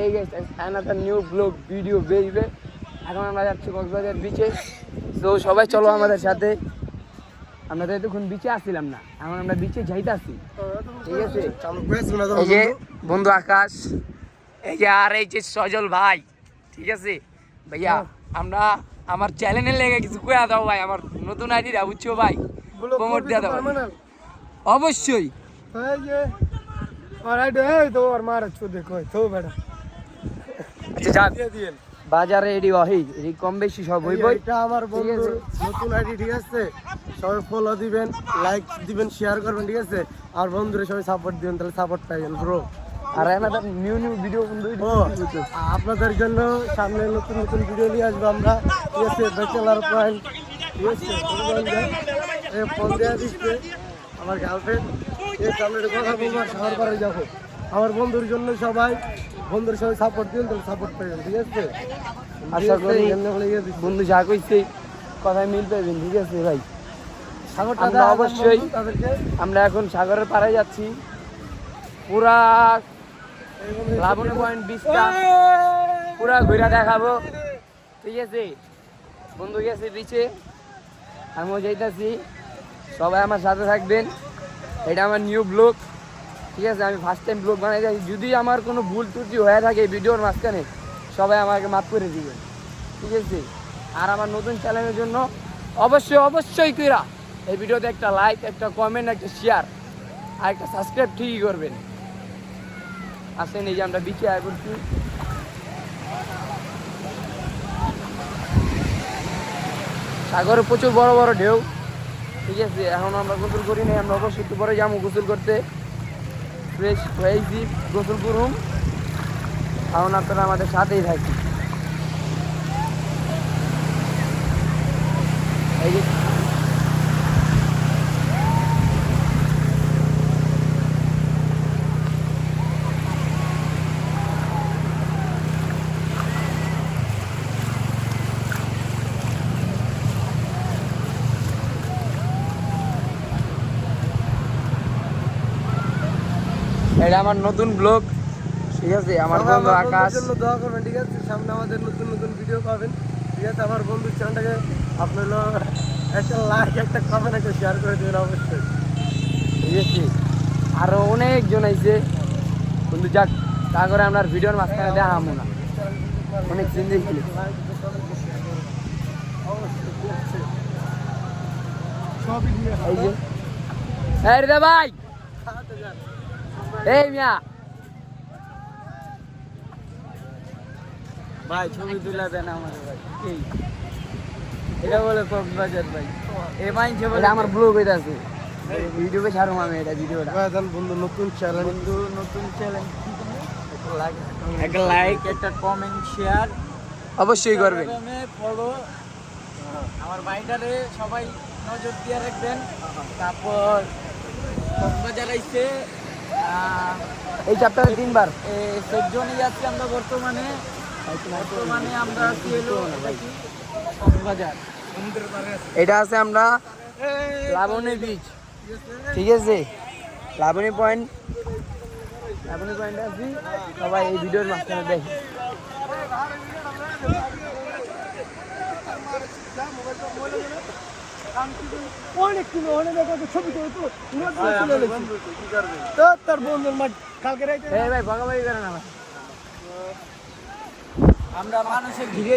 এই গেছে another new vlog video বেরিয়ে এখন আমরা যাচ্ছি কক্সবাজার বিচে তো সবাই চলো আমাদের সাথে। আমরা তো এতক্ষণ বিচে আসছিলাম না। এখন আমরা বিচে যাইতে আসছি। ঠিক আছে? এই যে বন্ধু আকাশ এই যে আর এই যে সজল ভাই ঠিক আছে? ভাইয়া আমরা আমার চ্যানেলে লেগে কিছু কয়া দাও ভাই আমার নতুন আইডি আইডিটা বুঝছ ভাই? প্রমোট দিয়ে দাও অবশ্যই। তো যাক বাজারে এডি অহি এডি কম বেশি সব হইব এটা আমার বন্ধুর নতুন আইডি ঠিক আছে? সবাই ফলো দিবেন লাইক দিবেন শেয়ার করবেন ঠিক আছে? আর বন্ধুরা সবাই সাপোর্ট দিবেন তাহলে সাপোর্ট পাইবেন ব্রো আর এনাদের নিউ নিউ ভিডিও ও আপনাদের জন্য সামনে নতুন নতুন ভিডিও নিয়ে আসব আমরা। ঠিক আছে ব্যাচেলার পয়েন্ট ঠিক আছে ফোন দেওয়া দিচ্ছে। আমার গার্লফ্রেন্ড এর সামনে কথা বলব আর শহর পাড়ে যাব। আমার বন্ধুর জন্য সবাই বন্ধুর সবাই সাপোর্ট দিবেন তাহলে সাপোর্ট পাইবেন ঠিক আছে? আশা করি গিয়ে বন্ধু যা কইছে কথায় মিল পাবেন ঠিক আছে ভাই? সাগরটা আমরা অবশ্যই- তাদেরকে। আমরা এখন সাগরের পাড়ে যাচ্ছি। পুরা লাবণী পয়েন্ট বিচটা পুরা ঘুরে দেখাবো। ঠিক আছে? বন্ধু গেছে বিচে আমিও যাইতাছি। সবাই আমার সাথে থাকবেন। এটা আমার নিউ ব্লগ ঠিক আছে, আমি ফার্স্ট টাইম ব্লগ বানাই যাচ্ছি যদি আমার কোনো ভুল ত্রুটি হয়ে থাকে ভিডিওর মাঝখানে, সবাই আমাকে মাফ করে দিবেন ঠিক আছে? আর আমার নতুন চ্যানেলের জন্য অবশ্যই অবশ্যই কইরা এই ভিডিওতে একটা লাইক একটা কমেন্ট একটা শেয়ার আর একটা সাবস্ক্রাইব ঠিকই করবেন। আসেন, এই যে আমরা বিচে আয় করছি। সাগরে প্রচুর বড় বড় ঢেউ। ঠিক আছে, এখন আমরা গোসল করি নাই, আমরা অবশ্যই একটু পরে যাব গোসল করতে। ফ্রেশ হয়েছি গোসল করুন এখন আপনারা আমাদের সাথেই থাকি এই যে এটা আমার নতুন ব্লগ ঠিক আছে আমার বন্ধু আকাশ। জন্য দোয়া করবেন ঠিক আছে? সামনে আমাদের নতুন নতুন ভিডিও পাবেন। ঠিক আছে আমার বন্ধুর চ্যানেলটাকে আপনি হলো একটা লাইক একটা কমেন্ট একটা শেয়ার করে দেবেন অবশ্যই। ঠিক আছে? আরও অনেকজন আইছে। কিন্তু যাক তা করে আমরা ভিডিওর মাঝখানে দেখাবো না। অনেক নিয়ে এই যে। ভাই! এই মিয়া। ভাই ছবি তুলে দেন আমাদের ভাই। এটা বলে কক্সবাজার ভাই। এ মাইনছে বলে আমার ব্লগ আছে। ভিডিওকে ছাড়ুম আমি এটা ভিডিওটা বন্ধু নতুন চ্যানেল বন্ধু নতুন চ্যালেঞ্জ একটা লাইক একটা কমেন্ট শেয়ার অবশ্যই করবেন ফলো আমার বাইটারে সবাই নজর দিয়ে রাখবেন। তারপর কক্সবাজার আইছে। এই চ্যাপ্টারে তিনবার? চোদ্দনে যাচ্ছি আমরা বর্তমানে বর্তমানে আমরা হলো কি? আছি এটা আছে আমরা লাবণী বিচ ঠিক আছে? লাবণী পয়েন্ট লাবণী পয়েন্টে আছি। সবাই এই ভিডিওর মাঝখানে দেখে। অনেক কিলো অনেক একটা ছবি তো তো তার বন্ধুর মা কালকে রাইতে ভাই ভাগাভাগি করে না আমরা মানুষের ঘিরে